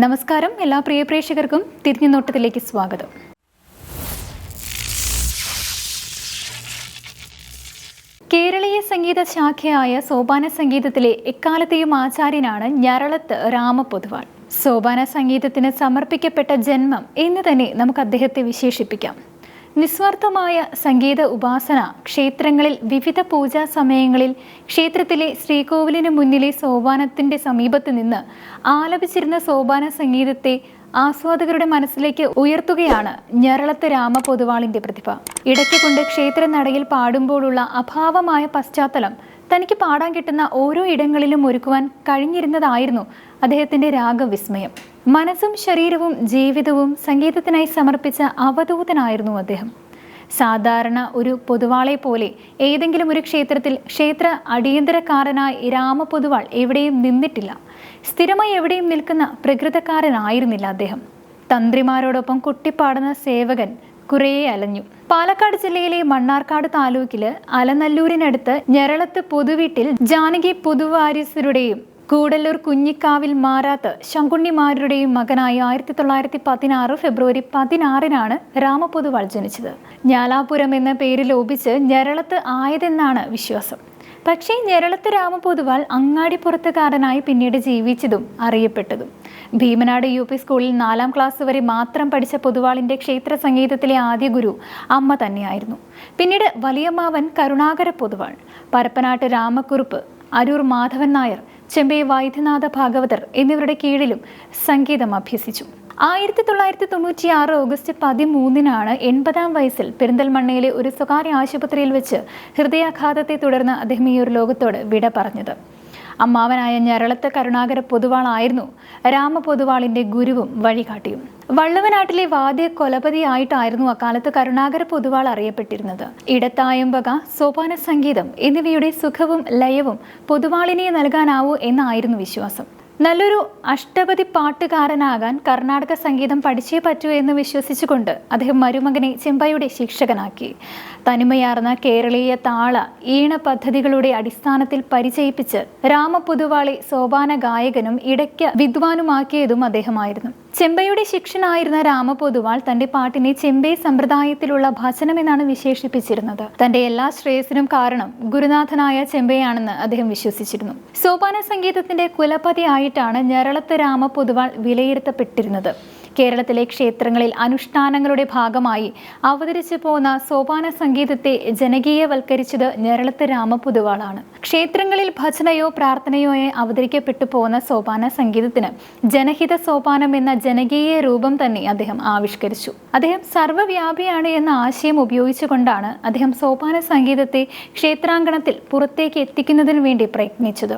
നമസ്കാരം. എല്ലാ പ്രിയ പ്രേക്ഷകർക്കും തിരിഞ്ഞു നോട്ടത്തിലേക്ക് സ്വാഗതം. കേരളീയ സംഗീത ശാഖയായ സോപാന സംഗീതത്തിലെ എക്കാലത്തെയും ആചാര്യനാണ് ഞരളത്ത് രാമപൊതുവാൾ. സോപാന സംഗീതത്തിന് സമർപ്പിക്കപ്പെട്ട ജന്മം എന്ന് തന്നെ നമുക്ക് അദ്ദേഹത്തെ വിശേഷിപ്പിക്കാം. നിസ്വാർത്ഥമായ സംഗീത ഉപാസന ക്ഷേത്രങ്ങളിൽ വിവിധ പൂജാ സമയങ്ങളിൽ ക്ഷേത്രത്തിലെ ശ്രീകോവിലിന് മുന്നിലെ സോപാനത്തിന്റെ സമീപത്ത് നിന്ന് ആലപിച്ചിരുന്ന സോപാന സംഗീതത്തെ ആസ്വാദകരുടെ മനസ്സിലേക്ക് ഉയർത്തുകയാണ് ഞരളത്ത് രാമ പൊതുവാളിന്റെ പ്രതിഭ. ഇടയ്ക്ക് കൊണ്ട് ക്ഷേത്ര നടയിൽ പാടുമ്പോഴുള്ള അഭാവമായ പശ്ചാത്തലം തനിക്ക് പാടാൻ കിട്ടുന്ന ഓരോ ഇടങ്ങളിലും ഒരുക്കുവാൻ കഴിഞ്ഞിരുന്നതായിരുന്നു അദ്ദേഹത്തിന്റെ രാഗവിസ്മയം. മനസ്സും ശരീരവും ജീവിതവും സംഗീതത്തിനായി സമർപ്പിച്ച അവധൂതനായിരുന്നു അദ്ദേഹം. സാധാരണ ഒരു പൊതുവാളെ പോലെ ഏതെങ്കിലും ഒരു ക്ഷേത്രത്തിൽ ക്ഷേത്ര അടിയന്തരക്കാരനായി രാമപൊതുവാൾ എവിടെയും നിന്നിട്ടില്ല. സ്ഥിരമായി എവിടെയും നിൽക്കുന്ന പ്രകൃതക്കാരനായിരുന്നില്ല അദ്ദേഹം. തന്ത്രിമാരോടൊപ്പം കുട്ടിപ്പാടുന്ന സേവകൻ കുറേ അലഞ്ഞു. പാലക്കാട് ജില്ലയിലെ മണ്ണാർക്കാട് താലൂക്കിൽ അലനല്ലൂരിനടുത്ത് ഞെരളത്ത് പൊതുവീട്ടിൽ ജാനകി പൊതുവാരിസരുടെയും കൂടല്ലൂർ കുഞ്ഞിക്കാവിൽ മാറാത്ത് ശങ്കുണ്ണിമാരുടെയും മകനായി ആയിരത്തി തൊള്ളായിരത്തി പതിനാറ് ഫെബ്രുവരി പതിനാറിനാണ് രാമപൊതുവാൾ ജനിച്ചത്. ഞാലാപുരം എന്ന പേര് ലോപിച്ച് ഞെരളത്ത് ആയതെന്നാണ് വിശ്വാസം. പക്ഷേ ഞെരളത്ത് രാമപൊതുവാൾ അങ്ങാടിപ്പുറത്തുകാരനായി പിന്നീട് ജീവിച്ചതും അറിയപ്പെട്ടതും. ഭീമനാട് യു പി സ്കൂളിൽ നാലാം ക്ലാസ് വരെ മാത്രം പഠിച്ച പൊതുവാളിന്റെ ക്ഷേത്ര സംഗീതത്തിലെ ആദ്യ ഗുരു അമ്മ തന്നെയായിരുന്നു. പിന്നീട് വലിയമ്മാവൻ കരുണാകര പൊതുവാൾ പരപ്പനാട്ട് രാമക്കുറുപ്പ് അരൂർ മാധവൻ നായർ ചെമ്പൈ വൈദ്യനാഥ ഭാഗവതർ എന്നിവരുടെ കീഴിലും സംഗീതം അഭ്യസിച്ചു. ആയിരത്തി തൊള്ളായിരത്തി തൊണ്ണൂറ്റി ആറ് ഓഗസ്റ്റ് പതിമൂന്നിനാണ് എൺപതാം വയസ്സിൽ പെരിന്തൽമണ്ണയിലെ ഒരു സ്വകാര്യ ആശുപത്രിയിൽ വെച്ച് ഹൃദയാഘാതത്തെ തുടർന്ന് അദ്ദേഹം ഈ ഒരു ലോകത്തോട് വിട പറഞ്ഞത്. അമ്മാവനായ ഞരളത്ത് കരുണാകര പൊതുവാളായിരുന്നു. രാമ പൊതുവാളിന്റെ ഗുരുവും വഴികാട്ടിയും. വള്ളുവനാട്ടിലെ വാദ്യ കൊലപതിയായിട്ടായിരുന്നു അക്കാലത്ത് കരുണാകര പൊതുവാൾ അറിയപ്പെട്ടിരുന്നത്. ഇടത്തായമ്പക സോപാന സംഗീതം എന്നിവയുടെ സുഖവും ലയവും പൊതുവാളിനെ നൽകാനാവൂ എന്നായിരുന്നു വിശ്വാസം. നല്ലൊരു അഷ്ടപതി പാട്ടുകാരനാകാൻ കർണാടക സംഗീതം പഠിച്ചേ പറ്റൂ എന്ന് വിശ്വസിച്ചുകൊണ്ട് അദ്ദേഹം മരുമകനെ ചെമ്പയുടെ ശിക്ഷകനാക്കി. തനിമയാർന്ന കേരളീയ താള ഈണ പദ്ധതികളുടെ അടിസ്ഥാനത്തിൽ പരിചയിപ്പിച്ച് രാമപുതുവാളി സോപാന ഗായകനും ഇടയ്ക്ക് വിദ്വാനുമാക്കിയതും അദ്ദേഹമായിരുന്നു. ചെമ്പയുടെ ശിക്ഷനായിരുന്ന രാമപൊതുവാൾ തന്റെ പാട്ടിനെ ചെമ്പൈ സമ്പ്രദായത്തിലുള്ള ഭജനം എന്നാണ് വിശേഷിപ്പിച്ചിരുന്നത്. തന്റെ എല്ലാ ശ്രേയസിനും കാരണം ഗുരുനാഥനായ ചെമ്പയാണെന്ന് അദ്ദേഹം വിശ്വസിച്ചിരുന്നു. സോപാന സംഗീതത്തിന്റെ കുലപതിയായിട്ടാണ് ഞരളത്ത് രാമ പൊതുവാൾ വിലയിരുത്തപ്പെട്ടിരുന്നത്. കേരളത്തിലെ ക്ഷേത്രങ്ങളിൽ അനുഷ്ഠാനങ്ങളുടെ ഭാഗമായി അവതരിച്ചു പോകുന്ന സോപാന സംഗീതത്തെ ജനകീയവൽക്കരിച്ചത് ഞരളത്ത് രാമപുതുവാളാണ്. ക്ഷേത്രങ്ങളിൽ ഭജനയോ പ്രാർത്ഥനയോ അവതരിക്കപ്പെട്ടു പോകുന്ന സോപാന സംഗീതത്തിന് ജനഹിത സോപാനം എന്ന ജനകീയ രൂപം തന്നെ അദ്ദേഹം ആവിഷ്കരിച്ചു. അദ്ദേഹം സർവവ്യാപിയാണ് എന്ന ആശയം ഉപയോഗിച്ചുകൊണ്ടാണ് അദ്ദേഹം സോപാന സംഗീതത്തെ ക്ഷേത്രാങ്കണത്തിൽ പുറത്തേക്ക് എത്തിക്കുന്നതിന് വേണ്ടി പ്രയത്നിച്ചത്.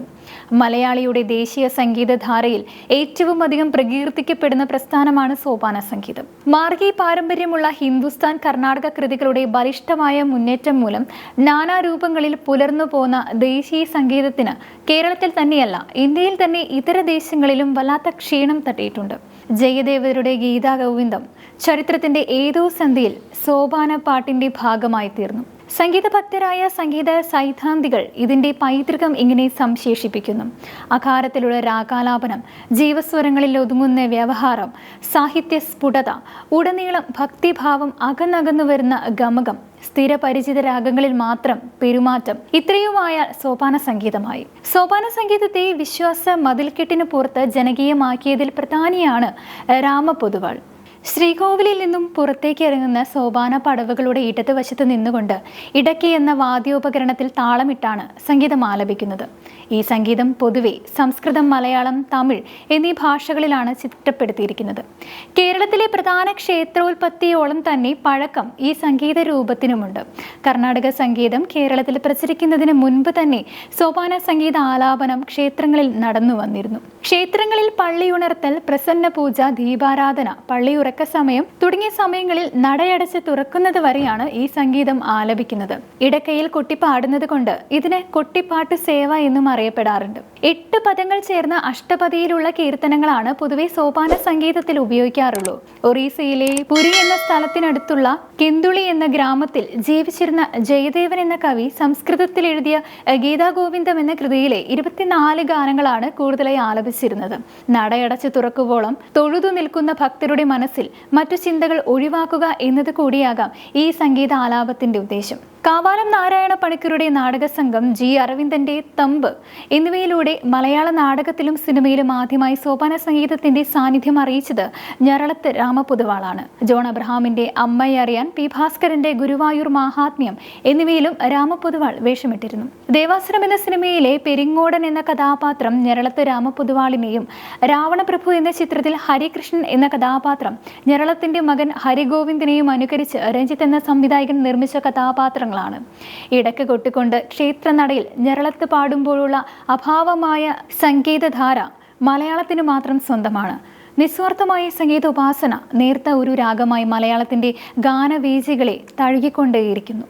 മലയാളിയുടെ ദേശീയ സംഗീതധാരയിൽ ഏറ്റവും അധികം പ്രകീർത്തിക്കപ്പെടുന്ന പ്രസ്ഥാനമാണ് സോപാന സംഗീതം. മാർഗി പാരമ്പര്യമുള്ള ഹിന്ദുസ്ഥാൻ കർണാടക കൃതികളുടെ ബലിഷ്ഠമായ മുന്നേറ്റം മൂലം നാനാരൂപങ്ങളിൽ പുലർന്നു പോന്ന ദേശീയ സംഗീതത്തിന് കേരളത്തിൽ തന്നെയല്ല ഇന്ത്യയിൽ തന്നെ ഇതര ദേശങ്ങളിലും വല്ലാത്ത ക്ഷീണം തട്ടിയിട്ടുണ്ട്. ജയദേവരുടെ ഗീതാഗോവിന്ദം ചരിത്രത്തിന്റെ ഏതോ സന്ധിയിൽ സോപാന പാട്ടിന്റെ ഭാഗമായി തീർന്നു. സംഗീതഭക്തരായ സംഗീത സൈദ്ധാന്തികൾ ഇതിന്റെ പൈതൃകം ഇങ്ങനെ സംശേഷിപ്പിക്കുന്നു. അകാരത്തിലുള്ള രാഗാലാപനം ജീവസ്വരങ്ങളിൽ ഒതുങ്ങുന്ന വ്യവഹാരം സാഹിത്യ സ്ഫുടത ഉടനീളം ഭക്തിഭാവം അകന്നകന്നു വരുന്ന ഗമകം സ്ഥിരപരിചിത രാഗങ്ങളിൽ മാത്രം പെരുമാറ്റം ഇത്രയുമായ സോപാന സംഗീതമായി. സോപാന സംഗീതത്തെ വിശ്വാസ മതിൽക്കെട്ടിന് പുറത്ത് ജനകീയമാക്കിയതിൽ പ്രധാനിയാണ് രാമപൊതുവാൾ ശ്രീകോവിലിൽ നിന്നും പുറത്തേക്ക് ഇറങ്ങുന്ന സോപാന പടവുകളുടെ ഇടതുവശത്ത് നിന്നുകൊണ്ട് ഇടയ്ക്ക് എന്ന വാദ്യോപകരണത്തിൽ താളമിട്ടാണ് സംഗീതം ആലപിക്കുന്നത്. ഈ സംഗീതം പൊതുവെ സംസ്കൃതം മലയാളം തമിഴ് എന്നീ ഭാഷകളിലാണ് ചിട്ടപ്പെടുത്തിയിരിക്കുന്നത്. കേരളത്തിലെ പ്രധാന ക്ഷേത്രോൽപത്തിയോളം തന്നെ പഴക്കം ഈ സംഗീത രൂപത്തിനുമുണ്ട്. കർണാടക സംഗീതം കേരളത്തിൽ പ്രചരിക്കുന്നതിന് മുൻപ് തന്നെ സോപാന സംഗീത ആലാപനം ക്ഷേത്രങ്ങളിൽ നടന്നു വന്നിരുന്നു ക്ഷേത്രങ്ങളിൽ പള്ളിയുണർത്തൽ പ്രസന്ന പൂജ ദീപാരാധന പള്ളിയുറ സമയം തുടങ്ങിയ സമയങ്ങളിൽ നടയടച്ച് തുറക്കുന്നത് വരെയാണ് ഈ സംഗീതം ആലപിക്കുന്നത്. ഇടക്കയിൽ കൊട്ടി പാടുന്നത് കൊണ്ട് ഇതിന് കൊട്ടിപ്പാട്ട് സേവ എന്നും അറിയപ്പെടാറുണ്ട്. എട്ട് പദങ്ങൾ ചേർന്ന അഷ്ടപതിയിലുള്ള കീർത്തനങ്ങളാണ് പൊതുവെ സോപാന സംഗീതത്തിൽ ഉപയോഗിക്കാറുള്ളൂ. ഒറീസയിലെ പുരി എന്ന സ്ഥലത്തിനടുത്തുള്ള കെന്തുളി എന്ന ഗ്രാമത്തിൽ ജീവിച്ചിരുന്ന ജയദേവൻ എന്ന കവി സംസ്കൃതത്തിൽ എഴുതിയ ഗീതാഗോവിന്ദം എന്ന കൃതിയിലെ ഇരുപത്തിനാല് ഗാനങ്ങളാണ് കൂടുതലായി ആലപിച്ചിരുന്നത്. നടയടച്ച് തുറക്കുവോളം തൊഴുതു നിൽക്കുന്ന ഭക്തരുടെ മനസ്സിൽ മറ്റു ചിന്തകൾ ഒഴിവാക്കുക എന്നത് കൂടിയാകാം ഈ സംഗീത ആലാപത്തിന്റെ ഉദ്ദേശം. കാവാലം നാരായണ പണിക്കരുടെ നാടകസംഘം ജി അരവിന്ദന്റെ തമ്പ് എന്നിവയിലൂടെ മലയാള നാടകത്തിലും സിനിമയിലും ആദ്യമായി സോപാന സംഗീതത്തിന്റെ സാന്നിധ്യം അറിയിച്ചത് ഞരളത്ത് രാമപുതുവാളാണ്. ജോൺ അബ്രഹാമിന്റെ അമ്മയെ അറിയാൻ പി ഭാസ്കരന്റെ ഗുരുവായൂർ മാഹാത്മ്യം എന്നിവയിലും രാമപുതുവാൾ വേഷമിട്ടിരുന്നു. ദേവാസുരം എന്ന സിനിമയിലെ പെരിങ്ങോടൻ എന്ന കഥാപാത്രം ഞരളത്ത് രാമപുതുവാളിനെയും രാവണപ്രഭു എന്ന ചിത്രത്തിൽ ഹരികൃഷ്ണൻ എന്ന കഥാപാത്രം ഞരളത്തിന്റെ മകൻ ഹരിഗോവിന്ദനെയും അനുകരിച്ച് രഞ്ജിത്ത് എന്ന സംവിധായകൻ നിർമ്മിച്ച കഥാപാത്രങ്ങളാണ് ഇടയ്ക്ക് കൊട്ടിക്കൊണ്ട് ക്ഷേത്രനടയിൽ ഞരളത്ത് പാടുമ്പോഴുള്ള അഭാവമായ സംഗീതധാര മലയാളത്തിന് മാത്രം സ്വന്തമാണ്. നിസ്വാർത്ഥമായ സംഗീത ഉപാസന നേർത്ത ഒരു രാഗമായി മലയാളത്തിന്റെ ഗാനവേജികളെ തഴുകിക്കൊണ്ടേയിരിക്കുന്നു.